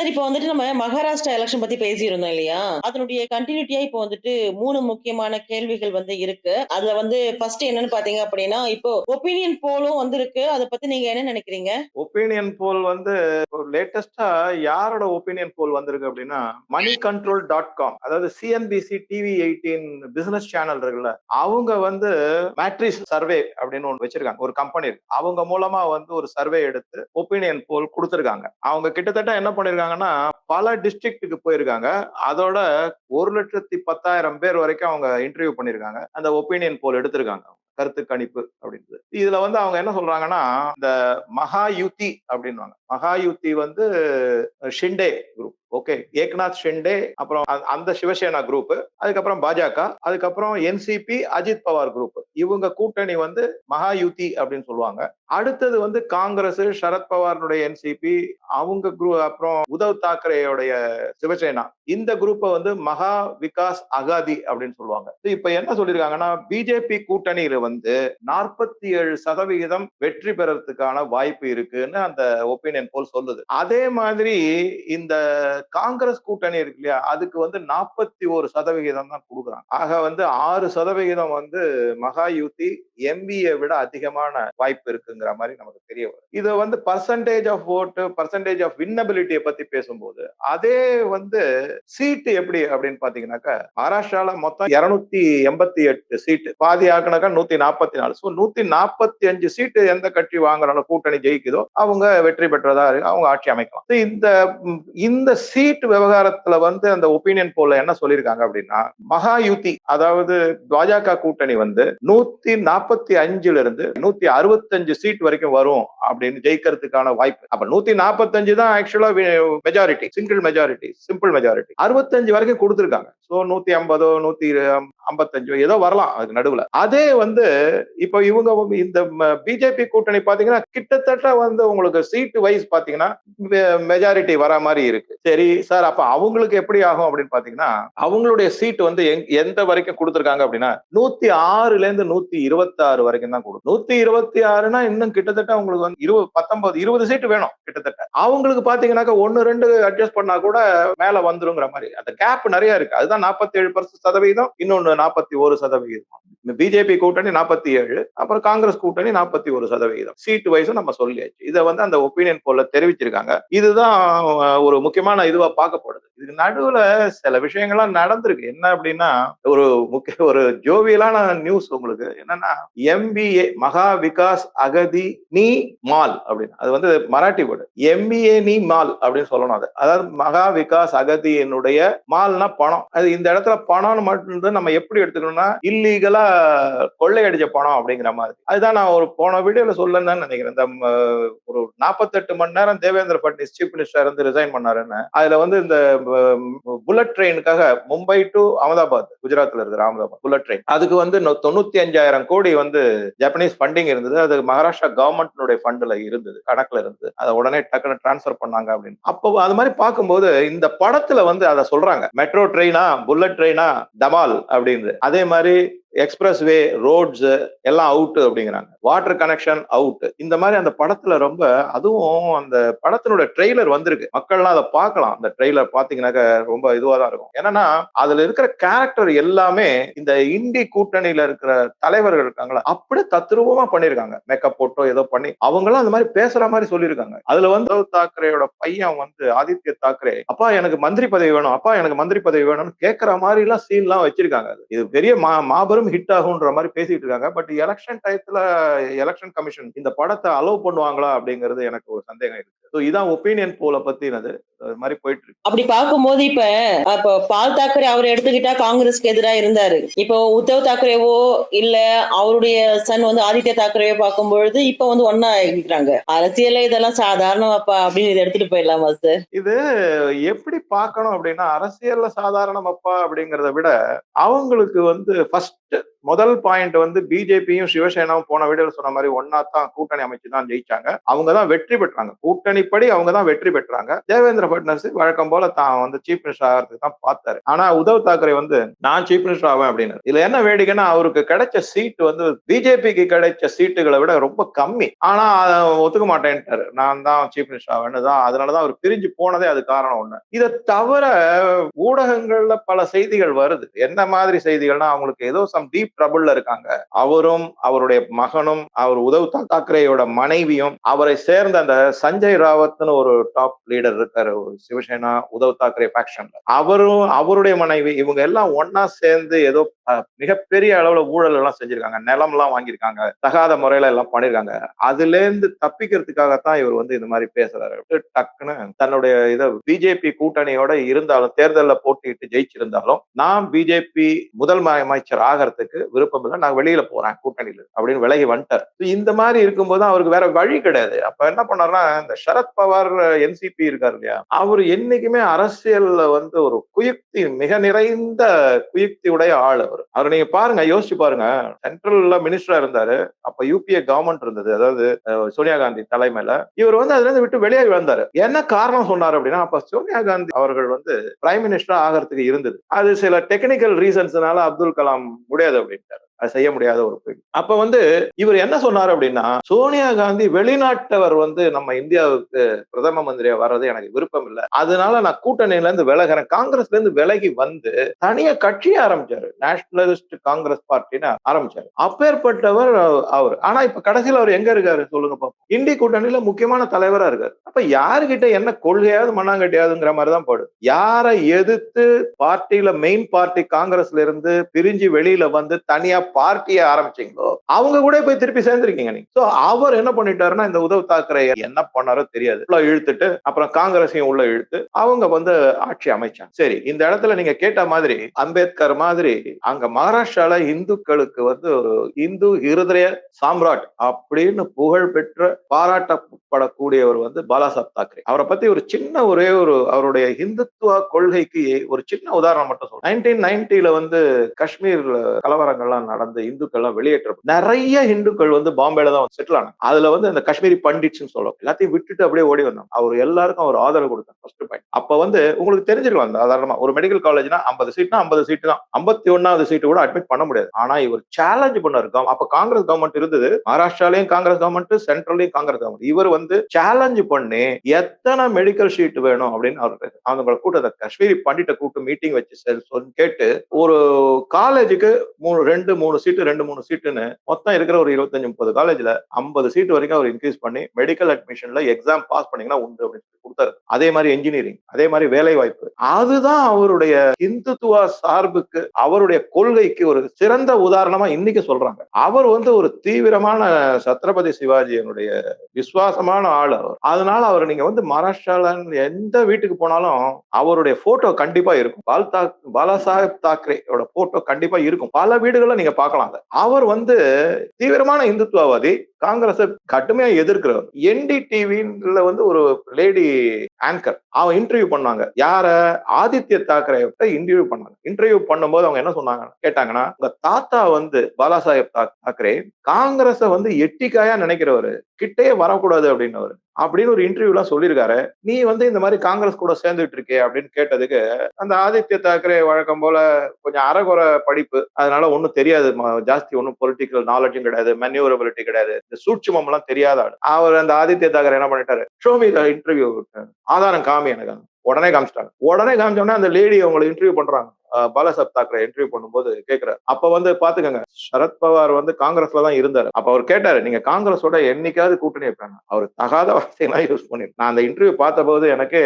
Sir இப்போ வந்துட்டு நம்ம மகாராஷ்டிரா எலெக்ஷன் பத்தி பேசியிருந்தோம் இல்லையா? அதனுடைய கண்டினியூட்டியா இப்போ வந்துட்டு மூணு முக்கியமான கேள்விகள் வந்து இருக்கு. அதுல வந்து ஃபர்ஸ்ட் என்னன்னு பார்த்தீங்க அப்படின்னா, இப்போ ஒப்பீனியன் போலும் வந்திருக்கு. அதை பத்தி நீங்க என்ன நினைக்கிறீங்க? ஒப்பீனியன் போல் வந்து லேட்டஸ்டா யாரோட ஒப்பீனியன் போல் வந்திருக்கு அப்படின்னா மணி கண்ட்ரோல் டாட் காம் அதாவது CNBC TV eighteen business channel இருக்குல்ல அவங்க வந்து மேட்ரிஸ் சர்வே அப்படின்னு ஒன்று வச்சிருக்காங்க ஒரு கம்பெனி இருக்கு அவங்க மூலமா வந்து ஒரு சர்வே எடுத்து ஒப்பீனியன் போல் கொடுத்துருக்காங்க அவங்க கிட்டத்தட்ட என்ன பண்ணிருக்காங்கன்னா பல டிஸ்ட்ரிக்ட்டுக்கு போயிருக்காங்க. அதோட ஒரு லட்சத்தி பத்தாயிரம் பேர் வரைக்கும் அவங்க இன்டர்வியூ பண்ணிருக்காங்க அந்த ஒப்பீனியன் போல் எடுத்திருக்காங்க. கருத்து கணிப்பு அப்படின்றது. இதுல வந்து அவங்க என்ன சொல்றாங்கன்னா இந்த மகா யுத்தி அப்படின்வாங்க மகா யுத்தி வந்து ஷிண்டே குரூப் ஓகே. ஏக்நாத் ஷிண்டே அப்புறம் அந்த சிவசேனா குரூப் அதுக்கப்புறம் பாஜக அதுக்கப்புறம் என்சிபி அஜித் பவார் குரூப் இவங்க கூட்டணி வந்து மகா யுத்தி அப்படின்னு சொல்லுவாங்க. அடுத்தது வந்து காங்கிரஸ் சரத்பவாருடைய என்சிபி அவங்க குரூப் அப்புறம் உத்தவ் தாக்கரேயோடைய சிவசேனா. இந்த குரூப்பை வந்து மகா விகாஸ் அகாதி அப்படின்னு சொல்லுவாங்க. இப்ப என்ன சொல்லியிருக்காங்கன்னா பிஜேபி கூட்டணியில வந்து நாற்பத்தி ஏழு சதவிகிதம் வெற்றி பெறறதுக்கான வாய்ப்பு இருக்குன்னு அந்த ஒப்பீனியன் போல் சொல்லுது. அதே மாதிரி இந்த காங்கிரஸ் கூட்டணி இருக்கு இல்லையா அதுக்கு வந்து நாற்பத்தி ஒரு சதவிகிதம் தான் கொடுக்குறாங்க. ஆக வந்து ஆறு சதவிகிதம் வந்து மகா யூத்தி எம்பிஏ விட அதிகமான வாய்ப்பு இருக்குங்கிற மாதிரி நமக்கு தெரிய வரும். இது வந்து பர்சன்டேஜ் ஆஃப் ஓட்டு பர்சன்டேஜ் ஆஃப் வின்னபிலிட்டியை பத்தி பேசும்போது அதே வந்து சீட்டு எப்படி அப்படின்னு பாத்தீங்கன்னாக்கா மகாராஷ்டிரால மொத்தம் இருநூத்தி எண்பத்தி எட்டு சீட்டு பாதி ஆக்குனாக்கா நூத்தி நாற்பத்தி நாலு. ஸோ நூத்தி நாற்பத்தி அஞ்சு சீட்டு எந்த கட்சி வாங்குறாலும் கூட்டணி ஜெயிக்குதோ அவங்க வெற்றி பெற்றதா இருக்கு அவங்க ஆட்சி அமைக்கலாம். இந்த இந்த சீட் விவகாரத்துல வந்து அந்த ஒப்பீனியன் போல என்ன சொல்லியிருக்காங்க அப்படின்னா மகா யுத்தி அதாவது பாஜக கூட்டணி வந்து நூத்தி நாற்பத்தி அஞ்சுல இருந்து நூத்தி அறுபத்தஞ்சு சீட் வரைக்கும் வரும் அப்படின்னு ஜெயிக்கிறதுக்கான வாய்ப்பு. அப்ப நூத்தி நாற்பத்தஞ்சு தான் actually majority single majority simple majority அறுபத்தஞ்சு வரைக்கும் கொடுத்துருக்காங்க. ஸோ நூத்தி ஐம்பதோ நூத்தி ஐம்பத்தஞ்சோ ஏதோ வரலாம் அதுக்கு நடுவுல. அதே வந்து இப்போ இவங்க இந்த பிஜேபி கூட்டணி பாத்தீங்கன்னா கிட்டத்தட்ட வந்து உங்களுக்கு சீட் வைஸ் பாத்தீங்கன்னா மெஜாரிட்டி வர மாதிரி இருக்கு. சரி சரி சார் அப்ப அவங்களுக்கு எப்படி ஆகும் அப்படின்னு பாத்தீங்கன்னா அவங்களுடைய சீட் வந்து எங்- எந்த வரைக்கும் கொடுத்துருக்காங்க அப்படின்னா நூத்தி ஆறுல இருந்து நூத்தி இருபத்தி ஆறு வரைக்கும் தான் கொடுக்கும். நூத்தி இருபத்தி ஆறுனா இன்னும் கிட்டத்தட்ட அவங்களுக்கு வந்து இருபது பத்தொன்பது இருபது சீட் வேணும் கிட்டத்தட்ட. அவங்களுக்கு பாத்தீங்கன்னாக்கா ஒன்னு ரெண்டு அட்ஜஸ்ட் பண்ணா கூட மேல வந்துருங்கிற மாதிரி. அந்த கேப் நிறைய இருக்கு. அதுதான் நாற்பத்தி ஏழு சதவீதம் இன்னொன்னு நாற்பத்தி ஒரு சதவீதம். பிஜேபி கூட்டணி நாற்பத்தி ஏழு அப்புறம் காங்கிரஸ் கூட்டணி நாற்பத்தி ஒரு சதவிகிதம். சீட் வைஸும் நம்ம சொல்லியாச்சு. இதை வந்து அந்த ஒப்பீனியன் போல தெரிவிச்சிருக்காங்க. இதுதான் ஒரு முக்கியமான இதுவா பார்க்கப்படுது. இதுக்கு நடுவுல சில விஷயங்கள்லாம் நடந்திருக்கு. என்ன அப்படின்னா ஒரு முக்கிய ஒரு ஜோவியலான நியூஸ் உங்களுக்கு. என்னன்னா எம்பிஏ மகா விகாஸ் அகதி நீ மால் அப்படின்னு. அது வந்து மராட்டி வேர்டு. எம்பிஏ நீ மால் அப்படின்னு சொல்லணும் அது. அதாவது மகா விகாஸ் அகதியினுடைய மால்னா பணம். அது இந்த இடத்துல பணம்னு மட்டும் நம்ம எப்படி எடுத்துக்கணும்னா இல்லீகலா கொள்ளையடிச்ச பணம் அப்படிங்கிற மாதிரி. அதுதான் நான் ஒரு போன வீடியோல சொல்லணும்னு நினைக்கிறேன். இந்த ஒரு நாற்பத்தெட்டு மணி நேரம் தேவேந்திர பட்னிஸ் சீஃப் மினிஸ்டர் இருந்து ரிசைன் பண்ணாருன்னு. அதுல வந்து இந்த புல்லட் ட்ரெயினுக்காக மும்பை டு அகமதாபாத் குஜராத்ல இருக்கிற அகமதாபாத் புல்லட் ட்ரெயின் அதுக்கு வந்து தொண்ணூத்தி அஞ்சாயிரம் கோடி வந்து ஜப்பனீஸ் ஃபண்டிங் இருந்தது. அது மகாராஷ்டிரா கவர்மெண்ட்னுடைய ஃபண்ட்ல இருந்தது. கணக்குல இருந்து. அதை உடனே டக்குன்னு டிரான்ஸ்ஃபர் பண்ணாங்க அப்படின்னு. அப்போ அது மாதிரி பார்க்கும்போது இந்த படத்துல வந்து அதை சொல்றாங்க. மெட்ரோ ட்ரெயினா புல்லட் ட்ரெயினா தமால் அப்படின்னு. அதே மாதிரி எக்ஸ்பிரஸ் வே ரோட்ஸ் எல்லாம் அவுட்டு அப்படிங்கிறாங்க. வாட்டர் கனெக்ஷன் அவுட் இந்த மாதிரி அந்த படத்துல ரொம்ப அதுவும் அந்த படத்தினோட ட்ரெய்லர் வந்திருக்கு. மக்கள்லாம் அதை பார்க்கலாம். அந்த ட்ரெய்லர் பாத்தீங்கன்னாக்க ரொம்ப இதுவா தான் இருக்கும். என்னன்னா அதுல இருக்கிற கேரக்டர் எல்லாமே இந்த இந்தி கூட்டணியில இருக்கிற தலைவர்கள் இருக்காங்களா அப்படியே தத்ரூபமா பண்ணிருக்காங்க மேக்கப் போட்டோ ஏதோ பண்ணி அவங்களும் அந்த மாதிரி பேசுற மாதிரி சொல்லியிருக்காங்க. அதுல வந்து தாக்கரேயோட பையன் வந்து ஆதித்ய தாக்கரே அப்பா எனக்கு மந்திரி பதவி வேணும். அப்பா எனக்கு மந்திரி பதவி வேணும்னு கேட்கற மாதிரி எல்லாம் சீன் எல்லாம் வச்சிருக்காங்க. இது பெரிய மா மாபெரும் ஹிட் ஆகுன்ற மாதிரி பேசிட்டு இருக்காங்க. பட் எலெக்ஷன் டயத்துல எலெக்ஷன் கமிஷன் இந்த படத்தை அலோவ் பண்ணுவாங்களா அப்படிங்கிறது எனக்கு ஒரு சந்தேகம் இருக்கு. ஸோ இதான் ஒப்பீனியன் போல பத்தினது. மாதிரி போயிட்டு இருக்கு. அப்படி பார்க்கும்போது இப்ப அப்ப பால் தாக்கரே அவர் எடுத்துக்கிட்டா காங்கிரஸ்க்கு எதிரா இருந்தாரு. இப்போ உத்தவ் தாக்கரேவோ இல்ல அவருடைய சன் வந்து ஆதித்ய தாக்கரேவோ பார்க்கும்பொழுது இப்ப வந்து ஒன்னா இருக்கிறாங்க அரசியல்ல இதெல்லாம் சாதாரணமாப்பா அப்படின்னு இதை எடுத்துட்டு போயிடலாமா சார் இது எப்படி பார்க்கணும் அப்படின்னா அரசியல்ல சாதாரணம் அப்பா அப்படிங்கிறத விட அவங்களுக்கு வந்து ஃபர்ஸ்ட் that முதல் பாயிண்ட் வந்து பிஜேபியும் சிவசேனாவும் போன வீடியோல சொன்ன மாதிரி ஒன்னா தான் கூட்டணி அமைச்சு தான் ஜெயிச்சாங்க. அவங்க தான் வெற்றி பெற்றாங்க. கூட்டணிப்படி அவங்க தான் வெற்றி பெற்றாங்க. தேவேந்திர பட்னவிஸ் வழக்கம் போல தான் வந்து சீஃப் மினிஸ்டர் ஆகிறதுக்கு தான் பார்த்தாரு. ஆனா உத்தவ் தாக்கரே வந்து நான் சீஃப் மினிஸ்டர் ஆவேன் அப்படின்னு இதுல என்ன வேடிக்கைன்னா அவருக்கு கிடைச்ச சீட் வந்து பிஜேபிக்கு கிடைச்ச சீட்டுகளை விட ரொம்ப கம்மி. ஆனா ஒத்துக்க மாட்டேன்ட்டாரு. நான் தான் சீஃப் மினிஸ்டர் ஆவேன்னு தான். அதனாலதான் அவர் பிரிஞ்சு போனதே அது காரணம் ஒண்ணு. இதை தவிர ஊடகங்கள்ல பல செய்திகள் வருது. என்ன மாதிரி செய்திகள்னா அவங்களுக்கு ஏதோ சம் டீப் ட்ரபுள்ல இருக்காங்க. அவரும் அவருடைய மகனும் அவர் உதவ் தாக்கரேயோட மனைவியும் அவரை சேர்ந்த அந்த சஞ்சய் ராவத்னு ஒரு டாப் லீடர் இருக்காரு சிவசேனா உதவ் தாக்கரே ஃபேக்ஷன்ல அவரும் அவருடைய மனைவி இவங்க எல்லாம் ஒன்னா சேர்ந்து ஏதோ மிகப்பெரிய அளவுல ஊழல் எல்லாம் செஞ்சிருக்காங்க. நிலம் எல்லாம் வாங்கியிருக்காங்க. தகாத முறையில எல்லாம் பண்ணிருக்காங்க. அதுல இருந்து தப்பிக்கிறதுக்காகத்தான் இவர் வந்து இந்த மாதிரி பேசுறாரு. டக்குன்னு தன்னுடைய இதை பிஜேபி கூட்டணியோட இருந்தாலும் தேர்தலில் போட்டியிட்டு ஜெயிச்சிருந்தாலும் நான் பிஜேபி முதல் அமைச்சர் ஆகிறதுக்கு விருப்பம் இல்லை நான் வெளியில போறேன் கூட்டணியில அப்படின்னு விலகி வந்துட்டார். இந்த மாதிரி இருக்கும்போது அவருக்கு வேற வழி கிடையாது. அப்ப என்ன பண்ணாருன்னா இந்த சரத் பவார் என்சிபி இருக்காரு இல்லையா அவர் என்னைக்குமே அரசியல்ல வந்து ஒரு குயுக்தி மிக நிறைந்த குயுக்தி உடைய ஆள் அவர். அவர் நீங்க பாருங்க யோசிச்சு பாருங்க. சென்ட்ரல்ல மினிஸ்டரா இருந்தாரு அப்ப யூபிஏ கவர்மெண்ட் இருந்தது. அதாவது சோனியா காந்தி தலைமையில. இவர் வந்து அதுல இருந்து விட்டு வெளியாகி வந்தாரு. என்ன காரணம் சொன்னாரு அப்படின்னா அப்ப சோனியா காந்தி அவர்கள் வந்து பிரைம் மினிஸ்டர் ஆகிறதுக்கு இருந்தது. அது சில டெக்னிக்கல் ரீசன்ஸ்னால அப்துல் கலாம் முடியாது அப்படின்ட்டாரு அது செய்ய முடியாத ஒரு பெண் அப்ப வந்து இவர் என்ன சொன்னார் அப்படின்னா சோனியா காந்தி வெளிநாட்டவர் வந்து நம்ம இந்தியாவுக்கு பிரதம மந்திரியா வர்றது எனக்கு விருப்பம் இல்லை. அதனால நான் கூட்டணியில இருந்து விலகிறேன். காங்கிரஸ்ல இருந்து விலகி வந்து தனியா கட்சியை ஆரம்பிச்சாரு. நேஷனலிஸ்ட் காங்கிரஸ் பார்ட்டின்னு ஆரம்பிச்சாரு. அப்பேற்பட்டவர் அவர். ஆனா இப்ப கடைசியில் அவர் எங்க இருக்காரு? சொல்லுங்க பாப்போம். இந்தி கூட்டணியில முக்கியமான தலைவரா இருக்காரு. அப்ப யாருகிட்ட என்ன கொள்கையாவது மண்ணாங்கட்டியாதுங்கிற மாதிரி தான் போடு. யாரை எதிர்த்து பார்ட்டியில மெயின் பார்ட்டி காங்கிரஸ்ல இருந்து பிரிஞ்சு வெளியில வந்து தனியா பார்ட்டியை ஆரம்பிச்சீங்களோ அவங்க கூட போய் திருப்பி சேர்ந்திருக்கீங்க நீங்க. சோ அவர் என்ன பண்ணிட்டாருன்னா இந்த உதவ தாக்கரே என்ன பண்ணாரோ தெரியாது. உள்ள இழுத்துட்டு அப்புறம் காங்கிரஸையும் உள்ள இழுத்து அவங்க வந்து ஆட்சி அமைச்சாங்க. சரி இந்த இடத்துல நீங்க கேட்ட மாதிரி அம்பேத்கர் மாதிரி அங்க மகாராஷ்டிரால இந்துக்களுக்கு வந்து ஒரு இந்து இருதய சாம்ராட் அப்படின்னு புகழ் பெற்ற பாராட்டப்படக்கூடியவர் வந்து பாலாசாப் தாக்கரே. அவரை பத்தி ஒரு சின்ன ஒரே ஒரு அவருடைய இந்துத்துவ கொள்கைக்கு ஒரு சின்ன உதாரணம் மட்டும் சொல்றேன். நைன்டீன் நைன்டில வந்து காஷ்மீர் கலவரங்கள்லாம் நடந்த இந்துக்கள்லாம் வெளியேற்ற நிறைய இந்துக்கள் வந்து பாம்பேல தான் செட்டில் ஆனாங்க. அதுல வந்து அந்த காஷ்மீரி பண்டிட்ஸ் சொல்லுவோம் எல்லாத்தையும் விட்டுட்டு அப்படியே ஓடி வந்தாங்க. அவர் எல்லாருக்கும் அவர் ஆதரவு கொடுத்தார் ஃபர்ஸ்ட் பாயிண்ட் அப்ப வந்து உங்களுக்கு தெரிஞ்சிருக்கலாம் சாதாரணமா. ஒரு மெடிக்கல் காலேஜ்னா ஐம்பது சீட்னா ஐம்பது சீட்டு தான். ஐம்பத்தி ஒன்னாவது சீட்டு கூட அட்மிட் பண்ண முடியாது. ஆனா இவர் சேலஞ்ச் பண்ண இருக்கோம் அப்ப காங்கிரஸ் கவர்மெண்ட் இருந்தது. மகாராஷ்டிராலையும் காங்கிரஸ் கவர்மெண்ட் சென்ட்ரலையும் காங்கிரஸ் கவர்மெண்ட் இவர் வந்து சேலஞ்ச் பண்ணி எத்தனை மெடிக்கல் ஷீட் வேணும் அப்படின்னு அவர் அவங்க கூட்டத்தை காஷ்மீரி பண்டிட்ட கூட்டு மீட்டிங் வச்சு சொல்லி கேட்டு ஒரு காலேஜுக்கு மூணு ரெண்டு மூணு சீட்டு ரெண்டு மூணு சீட்டுன்னு மொத்தம் இருக்கிற ஒரு இருபத்தஞ்சு முப்பது காலேஜ்ல ஐம்பது சீட்டு வரைக்கும் அவர் இன்க்ரீஸ் பண்ணி மெடிக்கல் அட்மிஷன்ல எக்ஸாம் பாஸ் பண்ணீங்கன்னா உண்டு அப்படின்னு சொல்லி கொடுத்தாரு. அதே மாதிரி இன்ஜினியரிங் அதே மாதிரி வேலை வாய்ப்பு அதுதான் அவருடைய இந்துத்துவ சார்புக்கு அவருடைய கொள்கைக்கு ஒரு சிறந்த உதாரணமா இன்னைக்கு சொல்றாங்க. அவர் வந்து ஒரு தீவிரமான சத்ரபதி சிவாஜியனுடைய விசுவாசமான ஆள் அவர். அதனால அவர் நீங்க வந்து மகாராஷ்டிரால எந்த வீட்டுக்கு போனாலும் அவருடைய போட்டோ கண்டிப்பா இருக்கும். பால் தாக் பாலாசாஹேப் தாக்கரேயோட போட்டோ கண்டிப்பா இருக்கும். பல வீடுகள்ல நீங்க பார்க்கலாம் அவர் வந்து தீவிரமான இந்துத்துவவாதி காங்கிரஸை கடுமையா எதிர்க்கிறவர் என்டி டிவில வந்து ஒரு லேடி ஆங்கர் அவன் இன்டர்வியூ பண்ணாங்க. யார? ஆதித்ய தாக்கரே இன்டர்வியூ பண்ணாங்க. இன்டர்வியூ பண்ணும்போது அவங்க என்ன சொன்னாங்க? கேட்டாங்கன்னா உங்க தாத்தா வந்து பாலா சாஹேப் தாக்கரே காங்கிரஸ வந்து எட்டிக்காயா நினைக்கிறவரு. கிட்டே வரக்கூடாது அப்படின்னவர். அப்படின்னு ஒரு இன்டர்வியூலாம் சொல்லியிருக்காரு. நீ வந்து இந்த மாதிரி காங்கிரஸ் கூட சேர்ந்துட்டு இருக்கே அப்படின்னு கேட்டதுக்கு அந்த ஆதித்ய தாக்கரே வழக்கம் போல கொஞ்சம் அறகுற படிப்பு. அதனால ஒன்னும் தெரியாது. ஜாஸ்தி ஒன்றும் பொலிட்டிக்கல் நாலேஜும் கிடையாது. மென்யூரபிலிட்டி கிடையாது. இந்த சூட்சுமம் எல்லாம் தெரியாத ஆள். அவர் அந்த ஆதித்ய தாகர் என்ன பண்ணிட்டாரு? ஷோமி இன்டர்வியூ ஆதாரம் காமி எனக்கு. உடனே காமிச்சிட்டாங்க. உடனே காமிச்சோடனே அந்த லேடி அவங்களை இன்டர்வியூ பண்றாங்க. பாலாசாப் தாக்கரே இன்டர்வியூ பண்ணும்போது கேட்கிறார் அப்ப வந்து பாத்துக்கோங்க சரத்பவார் வந்து காங்கிரஸ்ல தான் இருந்தார். அப்ப அவர் கேட்டாரு நீங்க காங்கிரஸோட என்னைக்காவது கூட்டணி வைப்பாங்க? அவர் தகாத வார்த்தையெல்லாம் யூஸ் பண்ணி நான் அந்த இன்டர்வியூ பார்த்த போது எனக்கு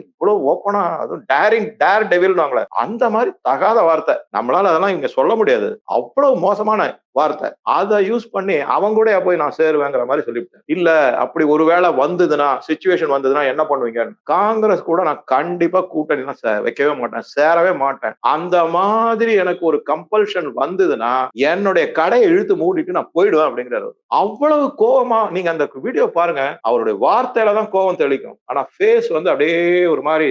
இவ்வளவு ஓப்பனா அதுவும் டேரிங் டேர் டெவில் அந்த மாதிரி தகாத வார்த்தை. நம்மளால அதெல்லாம் இங்க சொல்ல முடியாது. அவ்வளவு மோசமான வார்த்தை. அதை யூஸ் பண்ணி அவங்க கூட போய் நான் சேருவேங்கிற மாதிரி சொல்லிவிட்டேன். இல்ல அப்படி ஒருவேளை வந்ததுன்னா சுச்சுவேஷன் வந்ததுன்னா என்ன பண்ணுவீங்க காங்கிரஸ் கூட நான் கண்டிப்பா கூட்டணி வைக்கவே மாட்டேன். சேரவே மாட்டேன். அந்த மாதிரி எனக்கு ஒரு கம்பல்ஷன் வந்ததுன்னா என்னுடைய கடையை இழுத்து மூடிட்டு நான் போயிடுவேன் அப்படிங்கிறாரு அவ்வளவு கோவமா நீங்க அந்த வீடியோ பாருங்க அவருடைய வார்த்தையில தான் கோவம் தெளிக்கும். ஆனா ஃபேஸ் வந்து அப்படியே ஒரு மாதிரி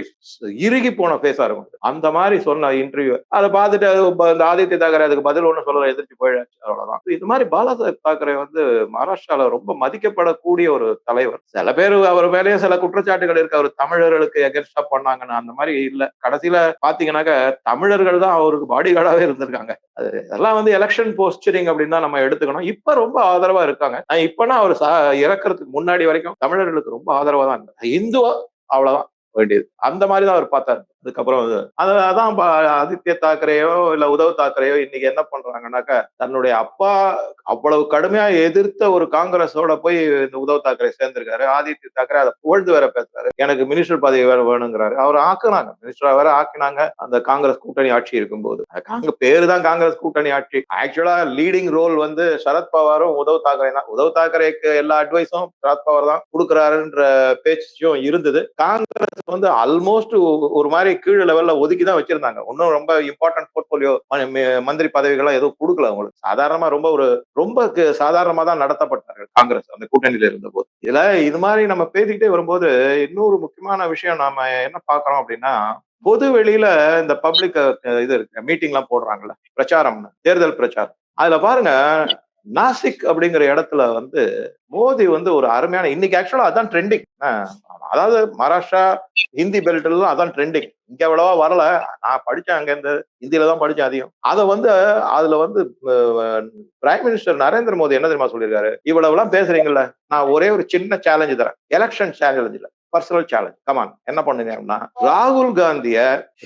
இறுகி போன ஃபேஸா இருக்கும். அந்த மாதிரி சொன்ன இன்டர்வியூ அதை பார்த்துட்டு இந்த ஆதித்ய தாக்கரே அதுக்கு பதில் ஒண்ணு சொல்ல எதிர்த்து போயிடாச்சு அவ்வளவுதான். இது மாதிரி பாலாசாஹேப் தாக்கரே வந்து மகாராஷ்டிரால ரொம்ப மதிக்கப்படக்கூடிய ஒரு தலைவர். சில பேர் அவர் மேலேயும் சில குற்றச்சாட்டுகள் இருக்கு. அவர் தமிழர்களுக்கு எகென்ஸ்டா பண்ணாங்கன்னு அந்த மாதிரி இல்ல. கடைசியில பாத்தீங்கன்னாக்க தமிழர்கள் தான் அவருக்கு பாடிகார்டாவே இருந்திருக்காங்க. அது அதெல்லாம் வந்து எலெக்ஷன் போஸ்டரிங் அப்படின்னு தான் நம்ம எடுத்துக்கணும். இப்ப ரொம்ப ஆதரவா இருக்காங்க. இப்பனா அவர் சா- முன்னாடி வரைக்கும் தமிழர்களுக்கு ரொம்ப ஆதரவா தான் இருந்தார். இந்துவா அவ்வளவுதான். வேண்டியது. அந்த மாதிரி தான் அவர் பார்த்தாரு. அதுக்கப்புறம் அதான் பா- ஆதித்ய தாக்கரேயோ இல்ல உத்தவ் தாக்கரேயோ இன்னைக்கு என்ன பண்றாங்கனாக்கா தன்னுடைய அப்பா அவ்வளவு கடுமையா எதிர்த்த ஒரு காங்கிரஸோட போய் இந்த உத்தவ் தாக்கரே சேர்ந்திருக்காரு. ஆதித்ய தாக்கரே அதை புகழ்ந்து வேற பேசுறாரு. எனக்கு மினிஸ்டர் பதவி வேற வேணுங்கிறாரு. அவர் ஆக்குனாங்க. மினிஸ்டரா வேற ஆக்கினாங்க. அந்த காங்கிரஸ் கூட்டணி ஆட்சி இருக்கும்போது. பேரு தான் காங்கிரஸ் கூட்டணி ஆட்சி. ஆக்சுவலா லீடிங் ரோல் வந்து சரத் பவாரும் தாக்கரே தான். உதவ தாக்கரேக்கு எல்லா அட்வைஸும் சரத்பவார் தான் கொடுக்குறாருன்ற பேச்சும் இருந்தது. காங்கிரஸ் வந்து ஆல்மோஸ்ட் ஒரு மாதிரி கீழ் லெவல்ல ஒதுக்கி தான் வச்சிருந்தாங்க. ஒன்றும் ரொம்ப இம்பார்ட்டன்ட் போர்ட்போலியோ மந்திரி பதவிகள்லாம் எதுவும் கொடுக்கல அவங்களுக்கு. சாதாரணமா ரொம்ப ஒரு ரொம்ப சாதாரணமா தான் நடத்தப்பட்டார்கள் காங்கிரஸ் அந்த கூட்டணியில இருந்த போது இதுல இது மாதிரி நம்ம பேசிக்கிட்டே வரும்போது இன்னொரு முக்கியமான விஷயம் நாம என்ன பாக்குறோம் அப்படின்னா பொது வெளியில இந்த பப்ளிக் இது இருக்கு மீட்டிங் எல்லாம் போடுறாங்கல்ல பிரச்சாரம் தேர்தல் பிரச்சாரம். அதுல பாருங்க நாசிக் அப்படிங்கிற இடத்துல வந்து மோதி வந்து ஒரு அருமையான இன்னைக்கு ஆக்சுவலா அதான் ட்ரெண்டிங் அதாவது மகாராஷ்டிரா ஹிந்தி பெல்ட் எல்லாம் அதான் ட்ரெண்டிங் இங்க அவ்வளவா வரல. நான் படிச்சேன் அங்க இருந்து ஹிந்தியில தான் படிச்சேன் அதிகம். அதை வந்து அதுல வந்து பிரைம் மினிஸ்டர் நரேந்திர மோடி என்ன தெரியுமா சொல்லியிருக்காரு? இவ்வளவு எல்லாம் பேசுறீங்கல்ல நான் ஒரே ஒரு சின்ன சேலஞ்சு தரேன். எலெக்ஷன் சேலஞ்சில் பர்சனல் சேலஞ்ச் கமான் என்ன பண்ணுங்க அப்படின்னா ராகுல் காந்திய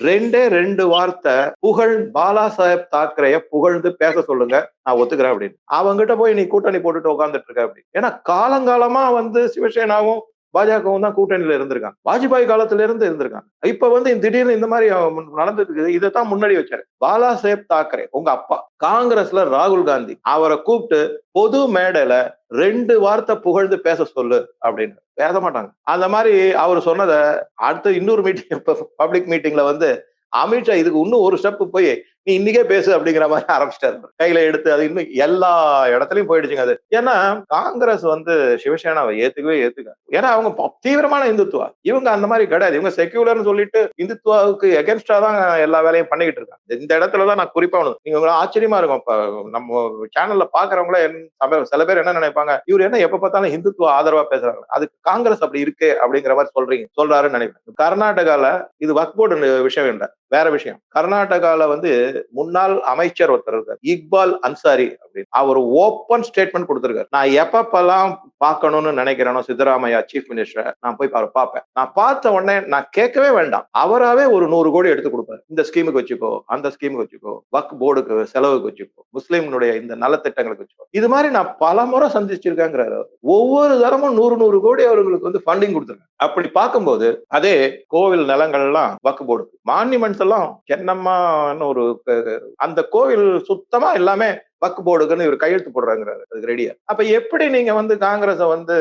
ரெண்டே ரெண்டு வார்த்தை புகழ் பாலா சாஹேப் தாக்கரேய புகழ்ந்து பேச சொல்லுங்க நான் ஒத்துக்கிறேன் அப்படின்னு. அவங்கிட்ட போய் நீ கூட்டணி போட்டுட்டு உட்காந்துட்டு இருக்க அப்படின்னு. ஏன்னா காலங்காலமா வந்து சிவசேனாவும் பாஜகவும் தான் கூட்டணியில இருந்திருக்காங்க. வாஜ்பாய் காலத்துல இருந்து இருந்திருக்காங்க. இப்ப வந்து திடீர்னு இந்த மாதிரி நடந்ததுக்கு இதைத்தான் முன்னாடி வச்சாரு. பாலா சாஹேப் தாக்கரே உங்க அப்பா. காங்கிரஸ்ல ராகுல் காந்தி. அவரை கூப்பிட்டு பொது மேடையில ரெண்டு வார்த்தை புகழ்ந்து பேச சொல்லு அப்படின்னு. பேச மாட்டாங்க. அந்த மாதிரி அவர் சொன்னதை அடுத்த இன்னொரு மீட்டிங் பப்ளிக் மீட்டிங்ல வந்து அமித்ஷா இதுக்கு இன்னும் ஒரு ஸ்டெப் போய் நீ இன்னைக்கே பேசு அப்படிங்கிற மாதிரி ஆரம்பிச்சிட்டாரு. கையில எடுத்து அது இன்னும் எல்லா இடத்துலயும் போயிடுச்சுங்க அது. ஏன்னா காங்கிரஸ் வந்து சிவசேனாவை ஏத்துக்கவே ஏத்துக்க ஏன்னா அவங்க தீவிரமான இந்துத்துவா. இவங்க அந்த மாதிரி கிடையாது. இவங்க செக்யூலர்னு சொல்லிட்டு இந்துத்துவாவுக்கு எகென்ஸ்டா தான் எல்லா வேலையும் பண்ணிக்கிட்டு இருக்காங்க. இந்த இடத்துல தான் நான் குறிப்பா ஒண்ணு நீங்க உங்களை ஆச்சரியமா இருக்கும். இப்ப நம்ம சேனல்ல பாக்குறவங்கள சில பேர் என்ன நினைப்பாங்க? இவர் என்ன எப்ப பார்த்தாலும் இந்துத்துவ ஆதரவா பேசுறாங்க அதுக்கு காங்கிரஸ் அப்படி இருக்கு அப்படிங்கிற மாதிரி சொல்றீங்க. சொல்றாருன்னு நினைப்பேன் கர்நாடகால இது வக்ஃப் போர்டு விஷயம் இல்லை. வேற விஷயம். கர்நாடகால வந்து முன்னாள் அமைச்சர் ஒருத்தர் இருக்கார் இக்பால் அன்சாரி அப்படின்னு. அவர் ஓப்பன் ஸ்டேட்மெண்ட் கொடுத்திருக்காரு. நான் எப்பப்பெல்லாம் பார்க்கணும்னு நினைக்கிறேனோ சித்தராமையா சீஃப் மினிஸ்டர் நான் போய் பார்ப்பேன். நான் பார்த்த உடனே நான் கேட்கவே வேண்டாம். அவராவே ஒரு நூறு கோடி எடுத்து கொடுப்பாரு. இந்த ஸ்கீமுக்கு வச்சுக்கோ அந்த ஸ்கீமுக்கு வச்சுக்கோ வக் போர்டுக்கு செலவுக்கு வச்சுக்கோ முஸ்லீம்னுடைய இந்த நலத்திட்டங்களுக்கு வச்சுக்கோ. இது மாதிரி நான் பல முறை சந்திச்சிருக்கேங்கிறாரு ஒவ்வொரு தரமும் நூறு நூறு கோடி அவர்களுக்கு வந்து ஃபண்டிங் கொடுத்துருக்காங்க அப்படி பார்க்கும்போது அதே கோவில் நிலங்கள் எல்லாம் வக்கு போர்டு மான்யூமெண்ட்ஸ் எல்லாம் சென்னம்மான்னு ஒரு அந்த கோவில் சுத்தமா எல்லாமே வக்கு போர்டுக்குன்னு இவர் கையெழுத்து போடுறாங்கிறாரு. அதுக்கு ரெடியா அப்ப எப்படி நீங்க வந்து காங்கிரஸ் வந்து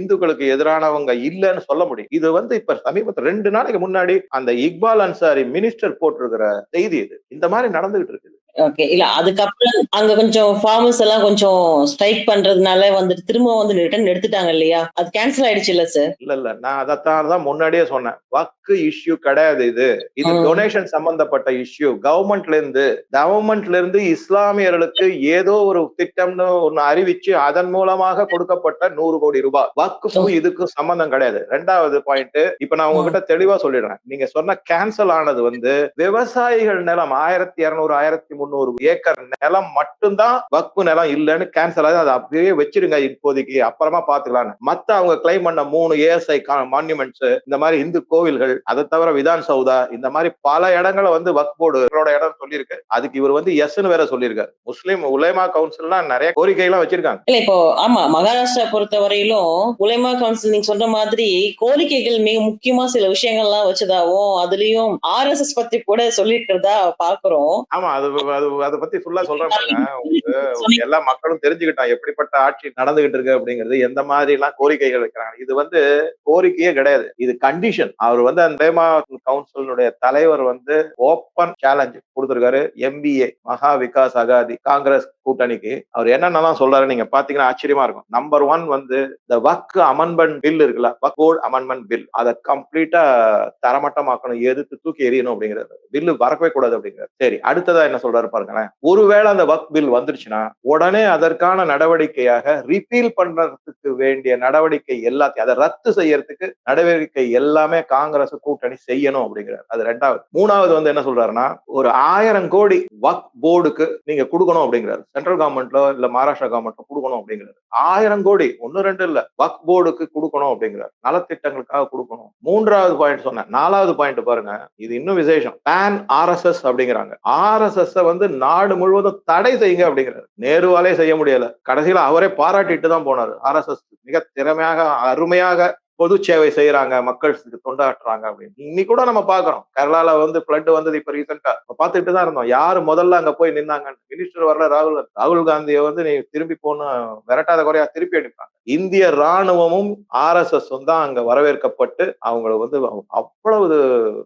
இந்துக்களுக்கு எதிரானவங்க இல்லைன்னு சொல்ல முடியும்? இது வந்து இப்ப சமீபத்துல ரெண்டு நாளைக்கு முன்னாடி அந்த இக்பால் அன்சாரி மினிஸ்டர் போட்டிருக்கிற செய்தி இது. இந்த மாதிரி நடந்துகிட்டு இருக்குது. ஓகே இல்ல அதுக்கப்புறம் அங்க கொஞ்சம் ஃபார்மர்ஸ் எல்லாம் கொஞ்சம் ஸ்ட்ரைக் பண்றதுனால வந்துட்டு திரும்ப வந்து ரிட்டர்ன் எடுத்துட்டாங்க இல்லையா? அது கேன்சல் ஆயிடுச்சு இல்ல சார் இல்ல இல்ல நான் அதைத்தான் தான் முன்னாடியே சொன்னேன். வக்கு இஷ்யூ கிடையாது இது. இது. டொனேஷன் சம்பந்தப்பட்ட இஷ்யூ கவர்மெண்ட்ல இருந்து கவர்மெண்ட்ல இருந்து இஸ்லாமியர்களுக்கு ஏதோ ஒரு திட்டம்னு ஒண்ணு அறிவிச்சு அதன் மூலமாக கொடுக்கப்பட்ட நூறு கோடி ரூபாய். வக்குக்கும் இதுக்கும் சம்பந்தம் கிடையாது. ரெண்டாவது பாயிண்ட் இப்ப நான் உங்ககிட்ட தெளிவா சொல்லிடுறேன். நீங்க சொன்ன கேன்சல் ஆனது வந்து விவசாயிகள் நிலம் ஆயிரத்தி இருநூறு ஆயிரத்தி முந்நூறு ஏக்கர் நிலம் மட்டும்தான் வக்பு நிலம் இல்லைன்னு கேன்சல் ஆகுது அதை அப்படியே வச்சிருங்க இப்போதைக்கு. அப்புறமா பாத்துக்கலாம்னு மத்த அவங்க கிளைம் பண்ண மூணு ஏஎஸ்ஐ மான்யூமெண்ட்ஸ் இந்த மாதிரி இந்து கோவில்கள் அதை தவிர விதான் சௌதா இந்த மாதிரி பல இடங்களை வந்து வக் போர்டு இடம் சொல்லியிருக்கு. அதுக்கு இவர் வந்து எஸ்ன்னு வேற சொல்லியிருக்காரு. முஸ்லீம் உலேமா கவுன்சில்லாம் நிறைய கோரிக்கை எல்லாம் வச்சிருக்காங்க. இல்ல இப்போ ஆமா மகாராஷ்டிரா பொறுத்த வரையிலும் உலைமா கவுன்சில் நீங்க சொல்ற மாதிரி கோரிக்கைகள் மிக முக்கியமா சில விஷயங்கள்லாம் வச்சதாவும் அதுலயும் ஆர்எஸ்எஸ் பத்தி கூட சொல்லியிருக்கிறதா பாக்குறோம் ஆமா அது அது அதை பத்தி ஃபுல்லா உங்களுக்கு எல்லா மக்களும் தெரிஞ்சுக்கிட்டான் எப்படிப்பட்ட ஆட்சி நடந்துகிட்டு இருக்கு அப்படிங்கிறது எந்த மாதிரி எல்லாம் கோரிக்கைகள் வைக்கிறாங்க. இது வந்து கோரிக்கையே கிடையாது. இது கண்டிஷன் அவர் வந்து அந்த கவுன்சிலுடைய தலைவர் வந்து ஓப்பன் சேலஞ்ச் கொடுத்திருக்காரு. எம்பிஏ மகா விகாஸ் அகாதி காங்கிரஸ் கூட்டணிக்கு. அவர் என்னென்னலாம் சொல்றாரு நீங்க பாத்தீங்கன்னா ஆச்சரியமா இருக்கும். நம்பர் ஒன் வந்து இந்த வக் அமெண்ட்மெண்ட் பில் இருக்குல்ல வக் போர்டு அமெண்ட்மெண்ட் பில் அதை கம்ப்ளீட்டா தரமட்டமாக்கணும் எதிர்த்து தூக்கி எறியணும் அப்படிங்கிறது. பில்லு வரவே கூடாது அப்படிங்கிறது சரி அடுத்ததா என்ன சொல்றாரு? பாருங்களேன். ஒருவேளை அந்த வக் பில் வந்துருச்சுன்னா உடனே அதற்கான நடவடிக்கையாக ரிப்பீல் பண்றதுக்கு வேண்டிய நடவடிக்கை எல்லாத்தையும் அதை ரத்து செய்யறதுக்கு நடவடிக்கை எல்லாமே காங்கிரஸ் கூட்டணி செய்யணும் அப்படிங்கிறார். அது ரெண்டாவது. மூணாவது வந்து என்ன சொல்றாருன்னா ஒரு ஆயிரம் கோடி வக் போர்டுக்கு நீங்க கொடுக்கணும் அப்படிங்கிறாரு. சென்ட்ரல் கவர்மெண்ட்ல இல்ல மகாராஷ்டிரா கவர்மெண்ட்ல கொடுக்கணும் அப்படிங்கிறாரு. ஆயிரம் கோடி ஒன்னு ரெண்டு இல்ல வக் போர்டுக்கு கொடுக்கணும் அப்படிங்கிறார். நலத்திட்டங்களுக்காக கொடுக்கணும். மூன்றாவது பாயிண்ட் சொன்னேன். நாலாவது பாயிண்ட் பாருங்க. இது இன்னும் விசேஷம். பேன் ஆர்எஸ்எஸ் அப்படிங்கிறாங்க. ஆர்எஸ்எஸ் வந்து நாடு முழுவதும் தடை செய்யுங்க அப்படிங்கிறாரு. நேருவாலே செய்ய முடியல. கடைசியில அவரே பாராட்டிட்டு தான் போனாரு. ஆர்எஸ்எஸ் மிக திறமையாக அருமையாக பொது சேவை செய்யறாங்க மக்களுக்கு தொண்டாற்றுறாங்க அப்படின்னு. இன்னைக்கு கூட நம்ம பாக்குறோம் கேரளால வந்து பிளட் வந்தது இப்ப ரீசெண்டா பாத்துட்டு தான் இருந்தோம். யாரு முதல்ல அங்க போய் நின்னாங்க மினிஸ்டர் வரல ராகுல் ராகுல் காந்தியை வந்து நீ திரும்பி போன விரட்டாத குறையா திருப்பி அனுப்பாங்க இந்திய ராணுவமும் ஆர் எஸ் எஸ் தான் அங்க வரவேற்கப்பட்டு அவங்கள வந்து அவ்வளவு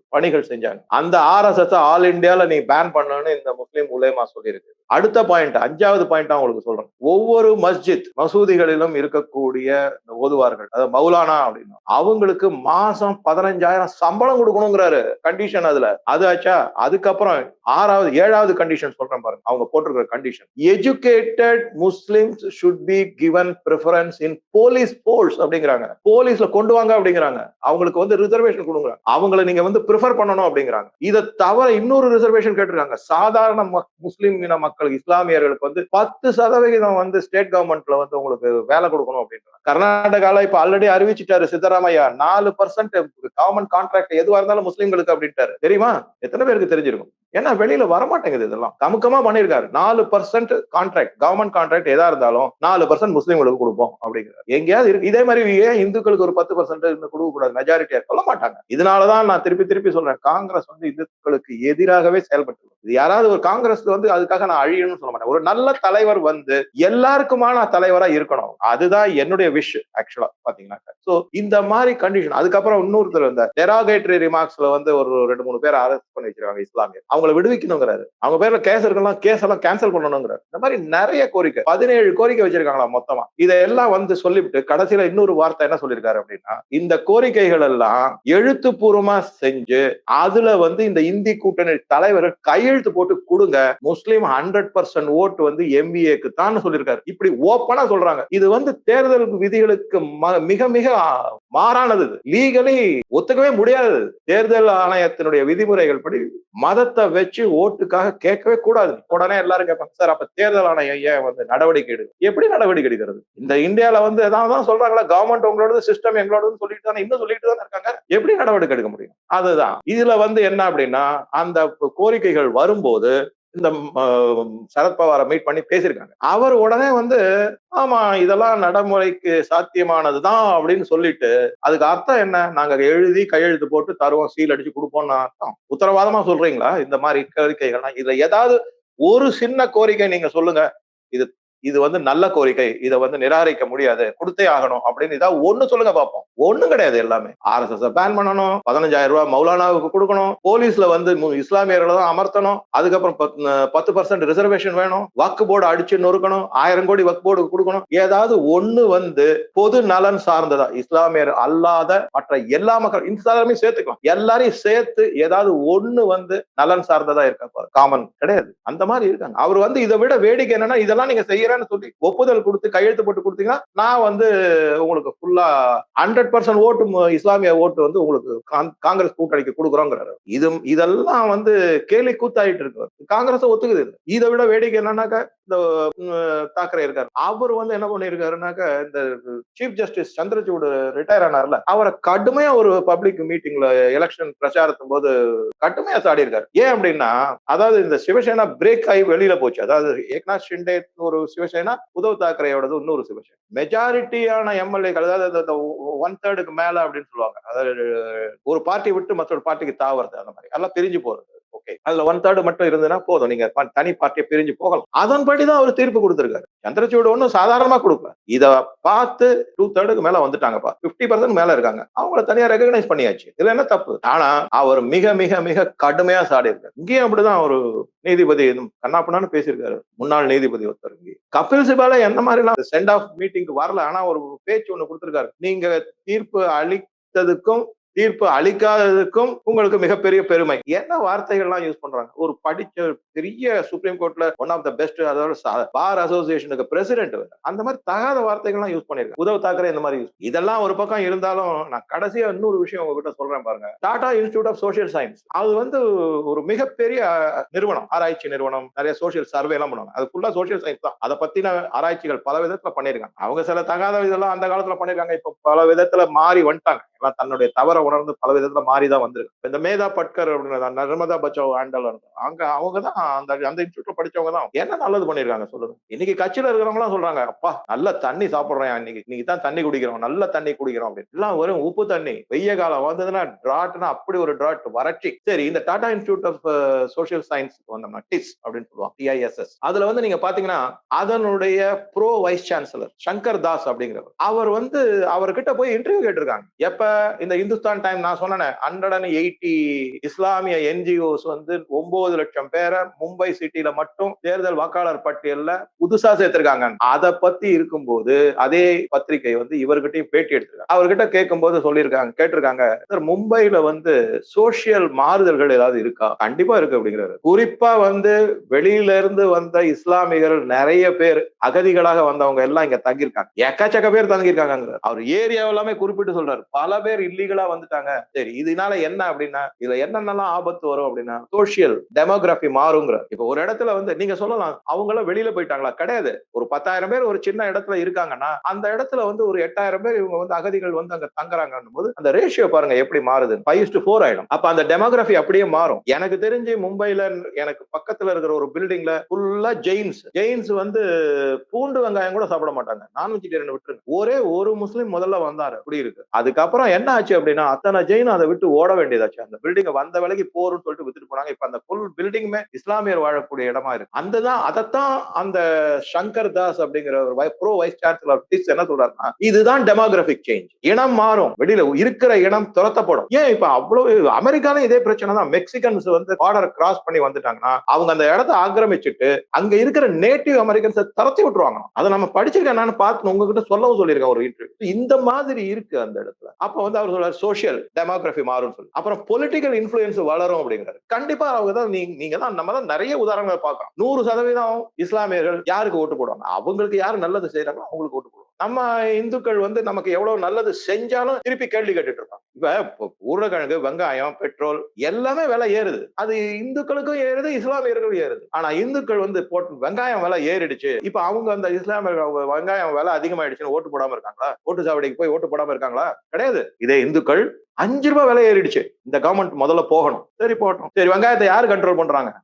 பணிகள் செஞ்சாங்க. அந்த ஆர் எஸ் எஸ் ஆல் இந்தியால நீ பேன் பண்ணணும்னு இந்த முஸ்லீம் உலேமா சொல்லியிருக்கு. அடுத்த பாயிண்ட் அஞ்சாவது பாயிண்ட் உங்களுக்கு சொல்றேன். ஒவ்வொரு மஸ்ஜித் மசூதிகளிலும் இருக்கக்கூடிய இந்த ஓதுவார்கள் அதாவது மௌலானா அப்படின்னு அவங்களுக்கு மாசம் பதினஞ்சாயிரம் சம்பளம் கொடுக்கணுங்கிறாரு கண்டிஷன் அதுல. அது ஆச்சா? அதுக்கப்புறம் ஆறாவது ஏழாவது கண்டிஷன் சொல்றேன் பாருங்க. அவங்க போட்டிருக்கிற condition educated Muslims should be given preference in police force அப்படிங்கிறாங்க. போலீஸ்ல கொண்டு வாங்க அப்படிங்கிறாங்க. அவங்களுக்கு வந்து ரிசர்வேஷன் கொடுங்க அவங்கள நீங்க வந்து ப்ரிஃபர் பண்ணணும் அப்படிங்கிறாங்க. இதை தவிர இன்னொரு ரிசர்வேஷன் கேட்டிருக்காங்க. சாதாரண முஸ்லிம் இன மக்கள் இஸ்லாமியர்களுக்கு வந்து பத்து சதவிகிதம் வந்து ஸ்டேட் கவர்மெண்ட்ல வந்து உங்களுக்கு வேலை கொடுக்கணும் அப்படின்றாங்க. கர்நாடகால இப்ப ஆல்ரெடி அறிவிச்சிட்டாரு சித்தராமையா. நாலு பர்சன்ட் கவர்மெண்ட் கான்ட்ராக்ட் எதுவா இருந்தாலும் முஸ்லீம்களுக்கு அப்படின்ட்டாரு. தெரியுமா? எத்தனை பேருக்கு தெரிஞ்சிருக்கும்? ஏன்னா வெளியில வரமாட்டேங்குது இதெல்லாம். கமுக்கமா பண்ணிருக்காரு நாலு பர்சன்ட் கான்ட்ராக்ட் கவர்மெண்ட் கான்ட்ராக்ட் எதா இருந்தாலும் நாலு பர்சன்ட் முஸ்லீம்களுக்கு கொடுப்போம் அப்படிங்கிறார். எங்கேயாவது இருக்கு. இதே மாதிரி ஏன் இந்துக்களுக்கு ஒரு பத்து பர்சன்ட் கொடுக்க கூடாது மெஜாரிட்டியா சொல்ல மாட்டாங்க. இதனாலதான் நான் திருப்பி திருப்பி சொல்றேன். காங்கிரஸ் வந்து இந்துக்களுக்கு எதிராகவே செயல்பட்டு இது யாராவது ஒரு காங்கிரஸ் வந்து அதுக்காக நான் அழியணும்னு சொல்ல மாட்டேன். ஒரு நல்ல தலைவர் வந்து எல்லாருக்குமான தலைவரா இருக்கணும். அதுதான் என்னுடைய விஷ் ஆக்சுவலா பாத்தீங்கன்னா சோ இந்த மாதிரி கண்டிஷன் அதுக்கப்புறம் இன்னொருத்தர் இந்த டெராகேட்டரி ரிமார்க்ஸ்ல வந்து ஒரு ரெண்டு மூணு பேர் அரெஸ்ட் பண்ணி வச்சிருக்காங்க இஸ்லாமியர். அவங்களை விடுவிக்கணுங்கிறாரு. அவங்க பேர்ல கேஸ் இருக்கலாம் கேஸ் எல்லாம் கேன்சல் பண்ணணுங்கிறாரு. இந்த மாதிரி நிறைய கோரிக்கை. பதினேழு கோரிக்கை வச்சிருக்காங்களா மொத்தமா. இதெல்லாம் வந்து வந்து சொல்லிவிட்டு கடைசியில இன்னொரு வார்த்தை என்ன சொல்லியிருக்காரு அப்படின்னா இந்த கோரிக்கைகள் எல்லாம் எழுத்துப்பூர்வமா செஞ்சு அதுல வந்து இந்த இந்தி கூட்டணி தலைவர்கள் கையெழுத்து போட்டு கொடுங்க. முஸ்லீம் ஹண்ட்ரட் பர்சன்ட் ஓட்டு வந்து எம்பிஏக்கு தான் சொல்லியிருக்காரு. இப்படி ஓப்பனா சொல்றாங்க. இது வந்து தேர்தல் விதிகளுக்கு மிக மிக மாறானது லீகலி ஒத்துக்கவே முடியாது தேர்தல் ஆணையத்தினுடைய விதிமுறைகள் படி மதத்தை வச்சு ஓட்டுக்காக கேட்கவே கூடாது. உடனே எல்லாரும் கேட்பாங்க சார் அப்ப தேர்தல் ஆணையம் ஏன் வந்து நடவடிக்கை எடுக்கு எப்படி நடவடிக்கை எடுக்கிறது? இந்த இந்தியால வந்து ஏதாவது தான் சொல்றாங்களா கவர்மெண்ட் உங்களோட சிஸ்டம் எங்களோட சொல்லிட்டு தானே இன்னும் சொல்லிட்டு தான் இருக்காங்க? எப்படி நடவடிக்கை எடுக்க முடியும்? அதுதான். இதுல வந்து என்ன அப்படின்னா அந்த கோரிக்கைகள் வரும்போது இந்த சரத்பவாரை மீட் பண்ணி பேசியிருக்காங்க. அவர் உடனே வந்து ஆமா இதெல்லாம் நடைமுறைக்கு சாத்தியமானதுதான் அப்படின்னு சொல்லிட்டு அதுக்கு அர்த்தம் என்ன? நாங்க எழுதி கையெழுத்து போட்டு தருவோம் சீல் அடிச்சு கொடுப்போம்னு அர்த்தம். உத்தரவாதமா சொல்றீங்களா? இந்த மாதிரி கோரிக்கைகள்லாம். இதுல ஏதாவது ஒரு சின்ன கோரிக்கை நீங்க சொல்லுங்க. இது இது வந்து நல்ல கோரிக்கை. இதை வந்து நிராகரிக்க முடியாது. கொடுத்தே ஆகணும் அப்படின்னு இதா ஒண்ணு சொல்லுங்க பார்ப்போம் ஒண்ணும் கிடையாது எல்லாமே. ஆர் எஸ் எஸ் பேன் பண்ணணும். பதினஞ்சாயிரம் ரூபாய் மௌலானாவுக்கு கொடுக்கணும். போலீஸ்ல வந்து இஸ்லாமியர்களை தான் அமர்த்தணும். அதுக்கப்புறம் பத்து பர்சன்ட் ரிசர்வேஷன் வேணும். வக்கு போர்டு அடிச்சு நொறுக்கணும். ஆயிரம் கோடி வக்கு போர்டுக்கு கொடுக்கணும். ஏதாவது ஒண்ணு வந்து பொது நலன் சார்ந்ததா? இஸ்லாமியர் அல்லாத மற்ற எல்லா மக்கள் இந்த சேர்த்துக்கலாம். எல்லாரையும் சேர்த்து ஏதாவது ஒண்ணு வந்து நலன் சார்ந்ததா இருக்க காமன் கிடையாது. அந்த மாதிரி இருக்காங்க. அவர் வந்து இதை விட வேடிக்கை என்னன்னா இதெல்லாம் நீங்க செய்ய செய்யறேன்னு சொல்லி ஒப்புதல் கொடுத்து கையெழுத்து போட்டு கொடுத்தீங்கன்னா நான் வந்து உங்களுக்கு ஃபுல்லா ஹண்ட்ரட் பர்சன்ட் ஓட்டு இஸ்லாமிய ஓட்டு வந்து உங்களுக்கு காங்கிரஸ் கூட்டணிக்கு கொடுக்குறோங்கிறாரு. இது இதெல்லாம் வந்து கேலி கூத்தாயிட்டு இருக்கு. காங்கிரஸ் ஒத்துக்குது இதை விட வேடிக்கை என்னன்னாக்கா இந்த தாக்கரே இருக்காரு. அவர் வந்து என்ன பண்ணிருக்காருனாக்க இந்த சீஃப் ஜஸ்டிஸ் சந்திரசூட் ரிட்டையர் ஆனார்ல அவரை கடுமையா ஒரு பப்ளிக் மீட்டிங்ல எலெக்ஷன் பிரச்சாரத்தும் போது கடுமையா சாடி இருக்காரு ஏன் அப்படின்னா அதாவது இந்த சிவசேனா பிரேக் ஆகி வெளியில போச்சு. அதாவது ஏக்நாத் ஷிண்டே ஒரு சிவசேனா உத்தவ் தாக்கரேயோடது இன்னொரு சிவசேனா. மெஜாரிட்டியான எம்எல்ஏக்கள் அதாவது ஒன் தேர்டுக்கு மேல அப்படின்னு சொல்லுவாங்க. அதாவது ஒரு பார்ட்டி விட்டு மற்றொரு பார்ட்டிக்கு தாவறது அந்த மாதிரி. எல்லாம் பிரிஞ்சு போறது. ஓகே அதுல ஒன் தேர்ட் மட்டும் இருந்ததுன்னா போதும். நீங்க தனி பார்ட்டியை பிரிஞ்சு போகலாம். அதன்படிதான் அவர் தீர்ப்பு கொடுத்திருக்காரு. சந்திரசூடு ஒன்றும் சாதாரணமா கொடுக்கல. இத பார்த்து டூ தேர்டுக்கு மேல வந்துட்டாங்கப்பா. பிப்டி பர்சன்ட் மேல இருக்காங்க. அவங்கள தனியா ரெகனைஸ் பண்ணியாச்சு. இதுல என்ன தப்பு? ஆனா அவர் மிக மிக மிக கடுமையா சாடி இருக்காரு இங்கேயும் அப்படிதான் ஒரு நீதிபதி கண்ணாப்பண்ணான்னு பேசியிருக்காரு. முன்னாள் நீதிபதி ஒருத்தர் இங்கே. கபில் சிபால என்ன மாதிரி எல்லாம் சென்ட் ஆஃப் மீட்டிங்க்கு வரல. ஆனா ஒரு பேச்சு ஒண்ணு கொடுத்திருக்காரு. நீங்க தீர்ப்பு அளித்ததுக்கும் தீர்ப்பு அளிக்காததுக்கும் உங்களுக்கு மிகப்பெரிய பெருமை. என்ன வார்த்தைகள்லாம் யூஸ் பண்றாங்க? ஒரு படிச்ச பெரிய சுப்ரீம் கோர்ட்ல ஒன் ஆஃப் த பெஸ்ட் அதாவது பார் அசோசியேஷனுக்கு பிரசிடென்ட் அந்த மாதிரி தகாத வார்த்தைகள்லாம் யூஸ் பண்ணிருக்கேன் உதவ தாக்கரே இந்த மாதிரி யூஸ் இதெல்லாம் ஒரு பக்கம் இருந்தாலும் நான் கடைசியா இன்னொரு விஷயம் உங்ககிட்ட சொல்றேன் பாருங்க. Tata institute of social science அது வந்து ஒரு மிகப்பெரிய நிறுவனம். ஆராய்ச்சி நிறுவனம். நிறைய சோஷியல் சர்வே எல்லாம் பண்ணுவாங்க. அது ஃபுல்லா சோஷியல் சயின்ஸ் தான். அதை பத்தின ஆராய்ச்சிகள் பல விதத்துல பண்ணிருக்காங்க அவங்க சில தகாத இதெல்லாம் அந்த காலத்துல பண்ணிருக்காங்க இப்ப பல விதத்துல மாறி வந்துட்டாங்க. ஏன்னா தன்னுடைய தவற உணர்ந்து பல விதத்துல மாறி தான் வந்திருக்கு இந்த மேதா பட்கர் அப்படின்னு நர்மதா பச்சாவ் ஆண்டல் அங்க அவங்க தான் அந்த அந்த இன்ஸ்டியூட்ல படிச்சவங்க தான் என்ன நல்லது பண்ணிருக்காங்க சொல்லுங்க. இன்னைக்கு கட்சியில இருக்கிறவங்களாம் சொல்றாங்க அப்பா நல்ல தண்ணி சாப்பிடுறேன் இன்னைக்கு இன்னைக்கு தான் தண்ணி குடிக்கிறோம். நல்ல தண்ணி குடிக்கிறோம். அப்படின்னு. எல்லாம் வெறும் உப்பு தண்ணி. வெய்ய காலம் வந்ததுன்னா டிராட்னா அப்படி ஒரு டிராட் வறட்சி. சரி இந்த Tata institute of social science வந்தோம்னா டிஸ் அப்படின்னு சொல்லுவாங்க டிஐஎஸ்எஸ் அதுல வந்து நீங்க பாத்தீங்கன்னா அதனுடைய pro vice chancellor Shankar Das அப்படிங்கிறவர். அவர் வந்து அவர்கிட்ட போய் இன்டர்வியூ கேட்டிருக்காங்க. எப்ப? இந்த இந்துஸ்தான் டைம் நான் சொன்னேன் ஹண்ட்ரட் அண்ட் எயிட்டி இஸ்லாமிய என்ஜிஓஸ் வந்து ஒன்பது லட்சம் பேரை மும்பை சிட்டியில மட்டும் தேர்தல் வாக்காளர் பட்டியல்ல புதுசா சேர்த்திருக்காங்க. அதை பத்தி இருக்கும்போது அதே பத்திரிகை வந்து இவர்கிட்டயும் பேட்டி எடுத்திருக்காங்க. அவர்கிட்ட கேட்கும்போது சொல்லியிருக்காங்க கேட்டிருக்காங்க சார் மும்பைல வந்து சோசியல் மாறுதல்கள் ஏதாவது இருக்கா? கண்டிப்பா இருக்கு அப்படிங்கிறாரு. குறிப்பா வந்து வெளியில இருந்து வந்த இஸ்லாமியர்கள் நிறைய பேர் அகதிகளாக வந்தவங்க எல்லாம் இங்க தங்கியிருக்காங்க. எக்கச்சக்க பேர் தங்கியிருக்காங்க அவர் ஏரியா எல்லாமே குறிப்பிட்டு சொல்றாரு. பல பேர் இல்லீகலா வந்துட்டாங்க. சரி இதனால என்ன அப்படின்னா இதுல என்னென்னலாம் ஆபத்து வரும் அப்படின்னா சோசியல் டெமோகிராபி மாறுங்கிற. இப்ப ஒரு இடத்துல வந்து நீங்க சொல்லலாம் அவங்க எல்லாம் வெளியில போயிட்டாங்களா? கிடையாது. ஒரு பத்தாயிரம் பேர் ஒரு சின்ன இடத்துல இருக்காங்கன்னா அந்த இடத்துல வந்து ஒரு எட்டாயிரம் பேர் இவங்க வந்து அகதிகள் வந்து அங்க தங்குறாங்கன்னும் போது அந்த ரேஷியோ பாருங்க எப்படி மாறுது. ஃபைவ் டு ஃபோர் ஆயிடும். அப்ப அந்த டெமோகிராபி அப்படியே மாறும். எனக்கு தெரிஞ்சு மும்பைல எனக்கு பக்கத்துல இருக்கிற ஒரு பில்டிங்ல ஃபுல்லா ஜெயின்ஸ். ஜெயின்ஸ் வந்து பூண்டு வெங்காயம் கூட சாப்பிட மாட்டாங்க. நான் வெஜிடேரியன் விட்டுருங்க. ஒரே ஒரு முஸ்லீம் முதல்ல வந்தாரு. அப்படி இருக்கு அதுக்கப்புறம் என்ன ஆச்சு அப்படின்னா அத்தனை ஜெயினும் அதை விட்டு ஓட வேண்டியதாச்சு. அந்த பில்டிங் வந்த விலைக்கு போறோம்னு சொல்லிட்டு வித்துட்டு போனாங்க. இப்ப அந்த ஃபுல் பில்டிங்குமே இஸ்லாமியர் வாழக்கூடிய இடமா இருக்கு. அந்த தான் அதைத்தான் அந்த சங்கர் தாஸ் அப்படிங்கிற ஒரு ப்ரோ வைஸ் சான்சலர் டிஸ் என்ன சொல்றாருன்னா இதுதான் டெமோகிராபிக் சேஞ்ச் இனம் மாறும். வெளியில இருக்கிற இனம் துரத்தப்படும். ஏன் இப்ப அவ்வளவு அமெரிக்காலும் இதே பிரச்சனை தான். மெக்சிகன்ஸ் வந்து பார்டர் கிராஸ் பண்ணி வந்துட்டாங்கன்னா அவங்க அந்த இடத்த ஆக்கிரமிச்சுட்டு அங்க இருக்கிற நேட்டிவ் அமெரிக்கன்ஸை துரத்தி விட்டுருவாங்க அதை நம்ம படிச்சிருக்கேன். நான் பார்த்து உங்ககிட்ட சொல்லவும் சொல்லியிருக்கேன் ஒரு இன்டர்வியூ இந்த மாதிரி இருக்கு அந்த இடத்துல. அப்ப வந்து அவர் சொல்றாரு சோசியல் டெமோகிராபி மாறும் சொல்லி. அப்புறம் பொலிட்டிக்கல் இன்ஃபுளுன்ஸ் வளரும் அப்படிங்கிறாரு. கண்டிப்பா அவங்க தான் நீங்க நீங்க தான் நம்ம தான் நிறைய உதாரணங்களை பார்க்கலாம் நூறு சதவீதம் இஸ்லாமியர்கள் யாருக்கு ஓட்டு போடுவாங்க? அவங்களுக்கு யாரு நல்லது செய்யறாங்களோ அவங்களுக்கு ஓட்டு போடுவாங்க. நம்ம இந்துக்கள் வந்து நமக்கு எவ்வளவு நல்லது செஞ்சாலும் திருப்பி கேள்வி கேட்டுட்டு இருக்கோம் இப்ப உருளைக்கிழங்கு வெங்காயம் பெட்ரோல் எல்லாமே விலை ஏறுது. அது இந்துக்களுக்கும் ஏறுது இஸ்லாமியர்களுக்கும் ஏறுது. ஆனா இந்துக்கள் வந்து போட்டு வெங்காயம் விலை ஏறிடுச்சு. இப்ப அவங்க அந்த இஸ்லாமியர்கள் வெங்காயம் விலை அதிகமாயிடுச்சுன்னு ஓட்டு போடாம இருக்காங்களா? ஓட்டு சாவடிக்கு போய் ஓட்டு போடாம இருக்காங்களா? கிடையாது. இதே இந்துக்கள் அஞ்சு ரூபாய் விலை ஏறிடுச்சு. இந்த கவர்மெண்ட் முதல்ல போகணும். சரி போகட்டும் சரி வெங்காயத்தை யாரு கண்ட்ரோல் பண்றாங்க?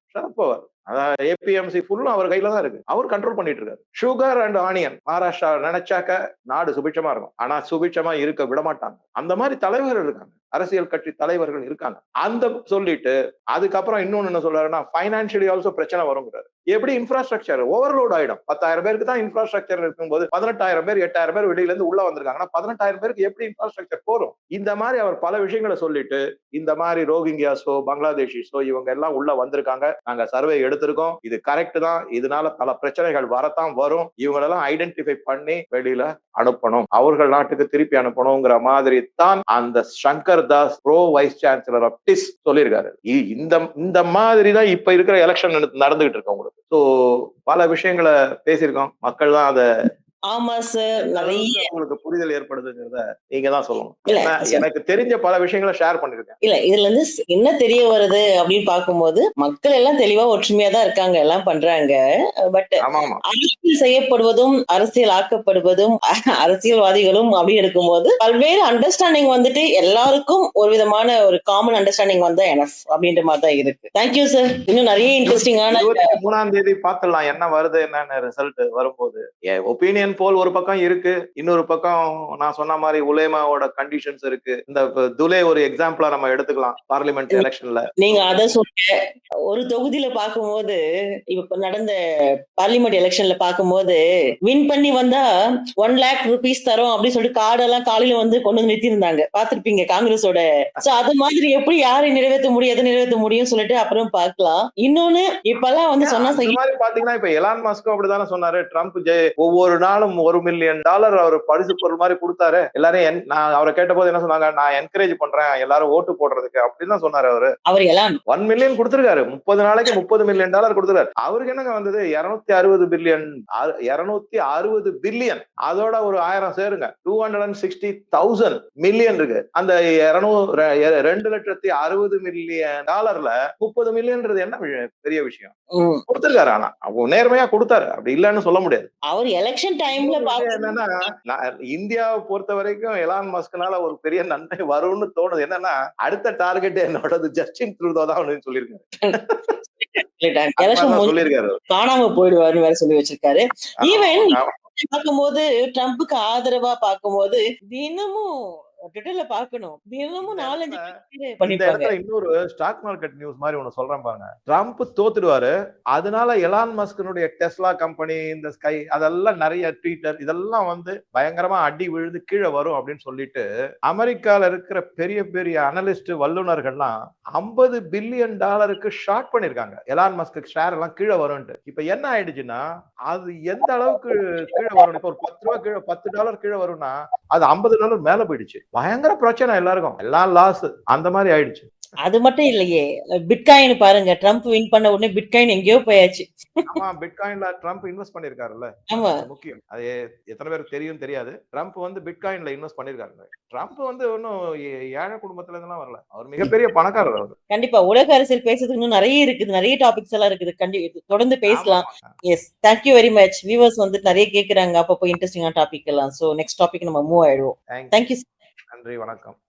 அதான் ஏபிஎம்சி ஃபுல்லும் அவர் கையில தான் இருக்கு. அவர் கண்ட்ரோல் பண்ணிட்டு இருக்காரு சுகர் அண்ட் ஆனியன் மகாராஷ்டிரா நினைச்சாக்க நாடு சுபிட்சமா இருக்கும். ஆனா சுபிட்சமா இருக்க விட மாட்டாங்க அந்த மாதிரி தலைவர்கள் இருக்காங்க. அரசியல் கட்சி தலைவர்கள் இருக்காங்க. அந்த சொல்லிட்டு அதுக்கப்புறம் இன்னொன்னு என்ன சொல்றாருன்னா பைனான்சியலி ஆல்சோ பிரச்சனை வருங்கிறாரு. எப்படி? இன்ஃப்ராஸ்ட்ரக்சர் ஓவர்லோட் ஆயிடும். பத்தாயிரம் பேருக்கு தான் இன்ஃப்ராஸ்ட்ரக்சர் இருக்கும்போது பதினெட்டாயிரம் பேர் எட்டாயிரம் பேர் வெளியில இருந்து உள்ள வந்திருக்காங்கன்னா பதினெட்டாயிரம் பேருக்கு எப்படி இன்ஃப்ராஸ்ட்ரக்சர் போறோம் இந்த மாதிரி அவர் பல விஷயங்களை சொல்லிட்டு இந்த மாதிரி ரோஹிங்கியாஸோ பங்களாதேஷிஸோ இவங்க எல்லாம் உள்ள வந்திருக்காங்க. நாங்க சர்வே எடுத்திருக்கோம். இது கரெக்ட் தான். இதனால பல பிரச்சனைகள் வரத்தான் வரும். இவங்களெல்லாம் ஐடென்டிஃபை பண்ணி வெளியில அனுப்பணும். அவர்கள் நாட்டுக்கு திருப்பி அனுப்பணுங்கிற மாதிரி தான் அந்த Shankar Das pro vice chancellor of TISS சொல்லியிருக்காரு. இந்த இந்த மாதிரி தான் இப்ப இருக்கிற எலெக்ஷன் நடந்துகிட்டு இருக்கு உங்களுக்கு. ஸோ பல விஷயங்களை பேசியிருக்கோம். மக்கள் தான் அதை ஆமா சார் நிறைய. உங்களுக்கு புரிதல் ஏற்படுதுங்கிறத நீங்க தான் சொல்லணும் எனக்கு தெரிஞ்ச பல விஷயங்களை ஷேர் பண்ணிருக்கேன். இல்ல இதுல இருந்து என்ன தெரிய வருது அப்படின்னு பார்க்கும்போது மக்கள் எல்லாம் தெளிவா ஒற்றுமையா தான் இருக்காங்க எல்லாம் பண்றாங்க. பட் அரசியல் செய்யப்படுவதும் அரசியல் ஆக்கப்படுவதும் அரசியல்வாதிகளும் அப்படி இருக்கும்போது பல்வேறு அண்டர்ஸ்டாண்டிங் வந்துட்டு எல்லாருக்கும் ஒரு விதமான ஒரு காமன் அண்டர்ஸ்டாண்டிங் வந்தா எனஃப் அப்படின்ற மாதிரி தான் இருக்கு தேங்க்யூ சார் இன்னும் நிறைய இன்ட்ரெஸ்டிங்கான மூணாம் தேதி பார்த்துடலாம் என்ன வருது என்னன்னு ரிசல்ட் வரும்போது. ஒப்பீனியன் ஒப்பீனியன் போல் ஒரு பக்கம் இருக்கு இன்னொரு பக்கம் நான் சொன்ன மாதிரி உலேமாவோட கண்டிஷன்ஸ் இருக்கு. இந்த துலே ஒரு எக்ஸாம்பிளா நம்ம எடுத்துக்கலாம் பார்லிமெண்ட் எலெக்ஷன்ல நீங்க அத சொல்லுங்க. ஒரு தொகுதியில பார்க்கும்போது இப்ப நடந்த பார்லிமெண்ட் எலெக்ஷன்ல பார்க்கும்போது வின் பண்ணி வந்தா ஒன் லேக் ருபீஸ் தரோம் அப்படின்னு சொல்லிட்டு கார்டெல்லாம் காலையில வந்து கொண்டு வந்து நிறுத்தியிருந்தாங்க. பாத்திருப்பீங்க காங்கிரஸோட. சோ அது மாதிரி எப்படி யாரை நிறைவேற்ற முடியும் எதை நிறைவேற்ற முடியும் சொல்லிட்டு அப்புறம் பார்க்கலாம். இன்னொன்னு இப்பெல்லாம் வந்து சொன்னா பாத்தீங்கன்னா இப்ப எலான் மஸ்கும் அப்படிதானே சொன்னாரு. ட்ரம்ப் ஒவ்வொரு நாளும் ஒரு மில்லியன் டாலர் அவர் பரிசு பொருள் மாதிரி கொடுத்தாரு. எல்லாரும் நான் அவரை கேட்ட போது என்ன சொன்னாங்க நான் என்கரேஜ் பண்றேன் எல்லாரும் ஓட்டு போடுறதுக்கு அப்படின்னு தான் சொன்னாரு அவரு. அவர் எல்லாம் ஒன் மில்லியன் கொடுத்திருக்காரு. முப்பது நாளைக்கு முப்பது மில்லியன் டாலர் கொடுத்திருக்காரு. அவருக்கு என்னங்க வந்தது? இருநூத்தி அறுபது பில்லியன் இருநூத்தி அறுபது பில்லியன் அதோட ஒரு ஆயிரம் சேருங்க. Two hundred and sixty thousand million இருக்கு. அந்த இருநூறு ரெண்டு லட்சத்தி அறுபது மில்லியன் டாலர்ல முப்பது மில்லியன்றது என்ன பெரிய விஷயம்? கொடுத்திருக்காரு ஆனா. நேர்மையா கொடுத்தாரு. அப்படி இல்லைன்னு சொல்ல முடியாது. அவர் எலெக்ஷன் டைம்ல என்னன்னா இந்தியாவை பொறுத்த வரைக்கும் எலான் மஸ்கனால ஒரு பெரிய நன்மை வரும்னு தோணுது. என்னன்னா அடுத்த டார்கெட் என்னோடது ஜஸ்டின் ட்ரூதோ தான் சொல்லியிருக்காரு. காணாம போயிடுவாருன்னு வேற சொல்லி வச்சிருக்காரு. ஈவன். பார்க்கும்போது ட்ரம்ப்புக்கு ஆதரவா பார்க்கும்போது தினமும் ட்விட்டர்ல பார்க்கணும். தினமும் நாலஞ்சு இன்னொரு ஸ்டாக் மார்க்கெட் நியூஸ் மாதிரி ஒண்ணு சொல்றேன் பாருங்க. ட்ரம்ப் தோத்துடுவாரு. அதனால எலான் மஸ்கனுடைய டெஸ்லா கம்பெனி இந்த ஸ்கை அதெல்லாம் நிறைய ட்விட்டர் இதெல்லாம் வந்து பயங்கரமா அடி விழுந்து கீழே வரும் அப்படின்னு சொல்லிட்டு அமெரிக்கால இருக்கிற பெரிய பெரிய அனலிஸ்ட் வல்லுநர்கள்லாம் ஐம்பது பில்லியன் டாலருக்கு ஷார்ட் பண்ணிருக்காங்க. எலான் மஸ்க்கு ஷேர் எல்லாம் கீழே வரும்ட்டு இப்ப என்ன ஆயிடுச்சுன்னா அது எந்த அளவுக்கு கீழே வரும் இப்ப ஒரு பத்து ரூபா கீழே பத்து டாலர் கீழே வரும்னா அது ஐம்பது டாலர் மேல போயிடுச்சு. பயங்கர பிரச்சனை எல்லாருக்கும். எல்லாம் லாஸ் அந்த மாதிரி ஆயிடுச்சு. அது மட்டும் இல்லையே. பிட்காயின் பாருங்க. ட்ரம்ப் வின் பண்ண உடனே பிட்காயின் எங்கேயோ போயாச்சு. ஆமா பிட்காயின்ல ட்ரம்ப் இன்வெஸ்ட் பண்ணிருக்காருல்ல முக்கியம். அது எத்தனை பேருக்கு தெரியும் தெரியாது. ட்ரம்ப் வந்து பிட்காயின்ல இன்வெஸ்ட் பண்ணிருக்காரு ட்ரம்ப் வந்து ஒன்னும் ஏழை குடும்பத்துல இருந்தெல்லாம் வரல. அவர் மிகப்பெரிய பணக்காரர் அவர். கண்டிப்பா. உலக அரசியல் பேசுறதுக்கு இன்னும் நிறைய இருக்குது. நிறைய டாபிக்ஸ் எல்லாம் இருக்குது. கண்டி தொடர்ந்து பேசலாம். Yes thank you very much viewers வந்து நிறைய கேக்குறாங்க. அப்பப்போ இன்ட்ரெஸ்டிங்கான டாபிக் எல்லாம். சோ நெக்ஸ்ட் டாபிக் நம்ம மூவ் ஆயிடுவோம். தேங்க்யூ நன்றி வணக்கம்.